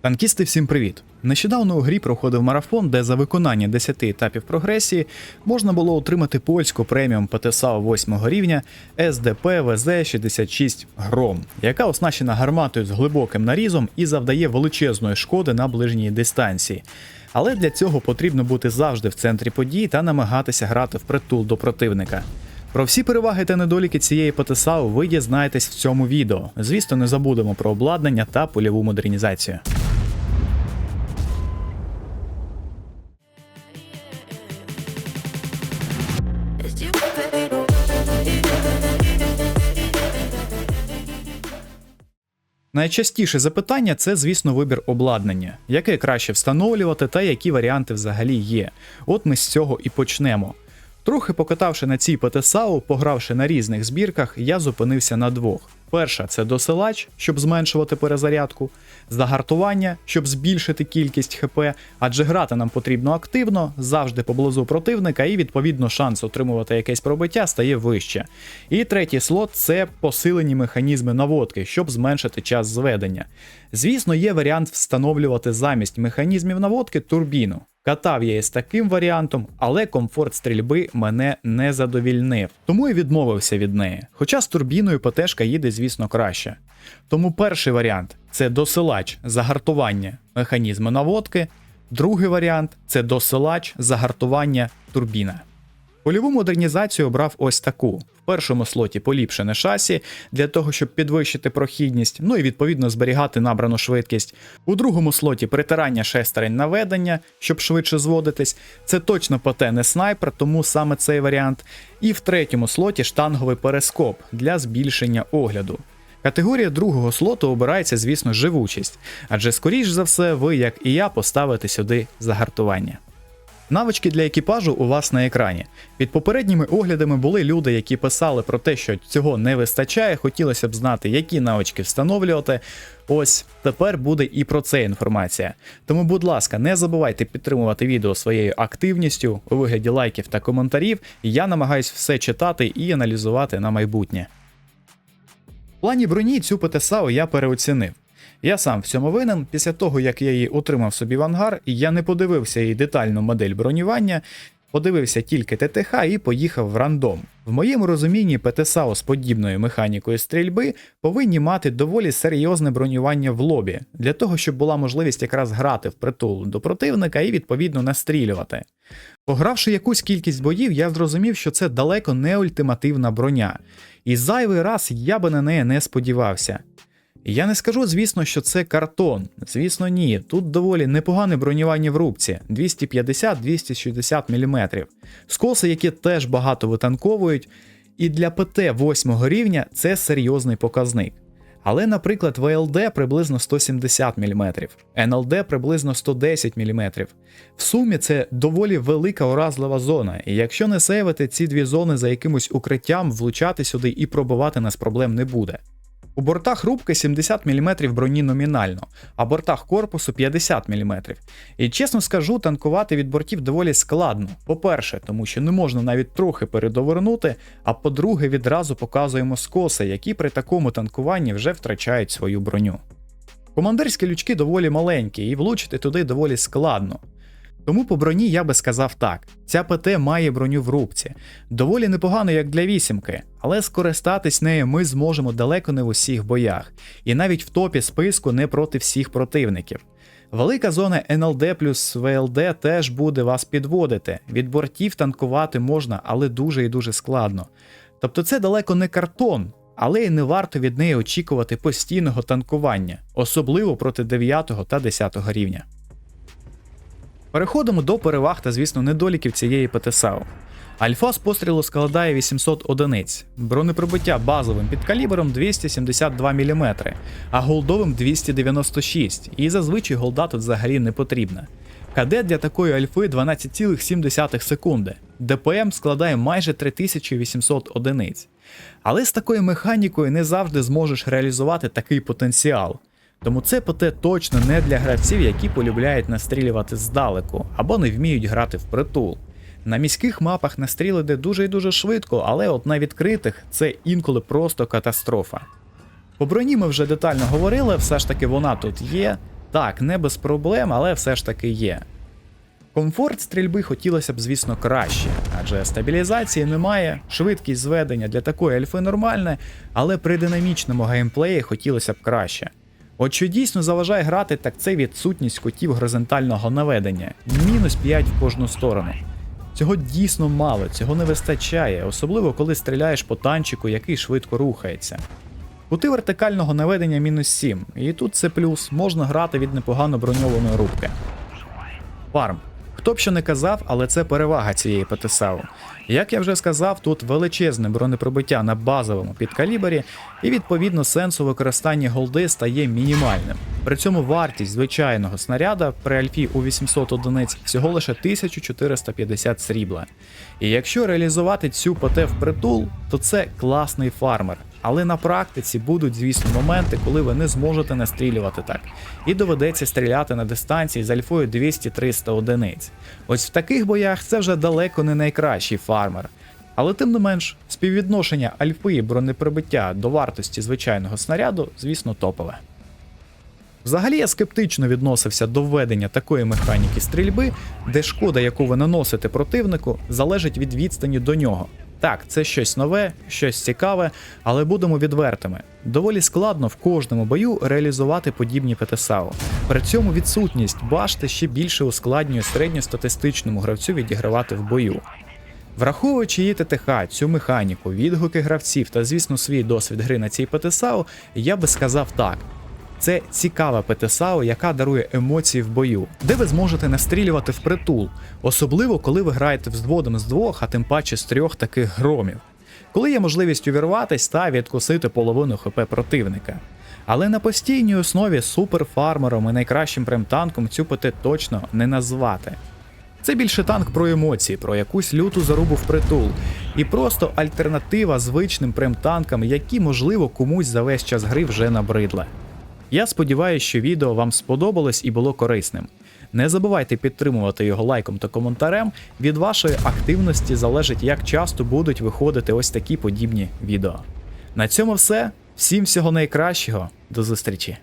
Танкісти, всім привіт! Нещодавно у грі проходив марафон, де за виконання 10 етапів прогресії можна було отримати польську преміум ПТСАУ 8 рівня СДП ВЗ-66 Гром, яка оснащена гарматою з глибоким нарізом і завдає величезної шкоди на ближній дистанції. Але для цього потрібно бути завжди в центрі подій та намагатися грати впритул до противника. Про всі переваги та недоліки цієї ПТСАУ ви дізнаєтесь в цьому відео. Звісно, не забудемо про обладнання та польову модернізацію. Найчастіше запитання це, звісно, вибір обладнання, яке краще встановлювати та які варіанти взагалі є. От ми з цього і почнемо. Трохи покатавши на цій ПТСАУ, погравши на різних збірках, я зупинився на двох. Перша це досилач, щоб зменшувати перезарядку, загартування, щоб збільшити кількість ХП, адже грати нам потрібно активно, завжди поблизу противника, і відповідно шанс отримувати якесь пробиття стає вище. І третій слот це посилені механізми наводки, щоб зменшити час зведення. Звісно, є варіант встановлювати замість механізмів наводки турбіну. Катав я із таким варіантом, але комфорт стрільби мене не задовільнив, тому і відмовився від неї. Хоча з турбіною ПТшка їде, звісно, краще. Тому перший варіант це досилач, загартування механізму наводки. Другий варіант це досилач, загартування турбіна. Польову модернізацію обрав ось таку. В першому слоті поліпшене шасі для того, щоб підвищити прохідність, ну і відповідно зберігати набрану швидкість. У другому слоті притирання шестерень наведення, щоб швидше зводитись. Це точно ПТ не снайпер, тому саме цей варіант. І в третьому слоті штанговий перископ для збільшення огляду. Категорія другого слоту обирається, звісно, живучість, адже скоріш за все, ви, як і я, поставите сюди загартування. Навички для екіпажу у вас на екрані. Під попередніми оглядами були люди, які писали про те, що цього не вистачає. Хотілося б знати, які навички встановлювати. Ось тепер буде і про це інформація. Тому, будь ласка, не забувайте підтримувати відео своєю активністю у вигляді лайків та коментарів. Я намагаюсь все читати і аналізувати на майбутнє. В плані броні цю ПТСАУ я переоцінив. Я сам в цьому винен. Після того, як я її отримав собі в ангар, я не подивився її детальну модель бронювання, подивився тільки ТТХ і поїхав в рандом. В моєму розумінні ПТСАУ з подібною механікою стрільби повинні мати доволі серйозне бронювання в лобі, для того, щоб була можливість якраз грати в притул до противника і відповідно настрілювати. Погравши якусь кількість боїв, я зрозумів, що це далеко не ультимативна броня, і зайвий раз я би на неї не сподівався. Я не скажу, звісно, що це картон. Звісно, ні. Тут доволі непогане бронювання в рубці 250-260 мм. Скоси, які теж багато витанковують, і для ПТ 8 рівня це серйозний показник. Але, наприклад, ВЛД приблизно 170 мм, НЛД приблизно 110 мм. В сумі це доволі велика уразлива зона, і якщо не сейвити ці дві зони за якимось укриттям, влучати сюди і пробивати нас проблем не буде. У бортах рубки 70 мм броні номінально, а бортах корпусу 50 мм. І чесно скажу, танкувати від бортів доволі складно. По-перше, тому що не можна навіть трохи передовернути, а по-друге, відразу показуємо скоси, які при такому танкуванні вже втрачають свою броню. Командирські лючки доволі маленькі, і влучити туди доволі складно. Тому по броні я би сказав так: ця ПТ має броню в рубці. Доволі непогано, як для вісімки, але скористатись нею ми зможемо далеко не в усіх боях, і навіть в топі списку не проти всіх противників. Велика зона НЛД плюс ВЛД теж буде вас підводити. Від бортів танкувати можна, але дуже і дуже складно. Тобто це далеко не картон, але й не варто від неї очікувати постійного танкування, особливо проти 9 та 10 рівня. Переходимо до переваг та, звісно, недоліків цієї ПТСАУ. Альфа з пострілу складає 800 одиниць, бронепробиття базовим підкалібером 272 мм, а голдовим 296, і зазвичай голда тут взагалі не потрібна. КД для такої альфи 12,7 секунди, ДПМ складає майже 3800 одиниць. Але з такою механікою не завжди зможеш реалізувати такий потенціал. Тому це ПТ точно не для гравців, які полюбляють настрілювати здалеку або не вміють грати в притул. На міських мапах настріл іде дуже і дуже швидко, але от на відкритих це інколи просто катастрофа. По броні ми вже детально говорили, все ж таки вона тут є. Так, не без проблем, але все ж таки є. Комфорт стрільби хотілося б, звісно, краще, адже стабілізації немає, швидкість зведення для такої альфи нормальна, але при динамічному геймплеї хотілося б краще. От що дійсно заважає грати, так це відсутність котів горизонтального наведення мінус 5 в кожну сторону. Цього дійсно мало, цього не вистачає, особливо коли стріляєш по танчику, який швидко рухається. Кути вертикального наведення мінус 7, і тут це плюс, можна грати від непогано броньованої рубки. Фарм. Хто б що не казав, але це перевага цієї ПТСАУ. Як я вже сказав, тут величезне бронепробиття на базовому підкалібері, і відповідно сенсу використання голди стає мінімальним. При цьому вартість звичайного снаряда при альфі у 800 одиниць всього лише 1450 срібла. І якщо реалізувати цю ПТ впритул, то це класний фармер. Але на практиці будуть, звісно, моменти, коли ви не зможете настрілювати так, і доведеться стріляти на дистанції з альфою 200-300 одиниць. Ось в таких боях це вже далеко не найкращий фармер. Але тим не менш, співвідношення альфи і бронеприбиття до вартості звичайного снаряду, звісно, топове. Взагалі я скептично відносився до введення такої механіки стрільби, де шкода, яку ви наносите противнику, залежить від відстані до нього. Так, це щось нове, щось цікаве, але будемо відвертими. Доволі складно в кожному бою реалізувати подібні ПТСАУ. При цьому відсутність башти ще більше ускладнює середньостатистичному гравцю відігравати в бою. Враховуючи її ТТХ, цю механіку, відгуки гравців та, звісно, свій досвід гри на цій ПТСАУ, я би сказав так. Це цікава ПТСАУ, яка дарує емоції в бою, де ви зможете настрілювати впритул, особливо коли ви граєте взводом з двох, а тим паче з трьох таких громів. Коли є можливість увірватись та відкусити половину ХП противника. Але на постійній основі суперфармером і найкращим премтанком цю ПТ точно не назвати. Це більше танк про емоції, про якусь люту зарубу в притул, і просто альтернатива звичним премтанкам, які, можливо, комусь за весь час гри вже набридли. Я сподіваюся, що відео вам сподобалось і було корисним. Не забувайте підтримувати його лайком та коментарем. Від вашої активності залежить, як часто будуть виходити ось такі подібні відео. На цьому все. Всім всього найкращого. До зустрічі!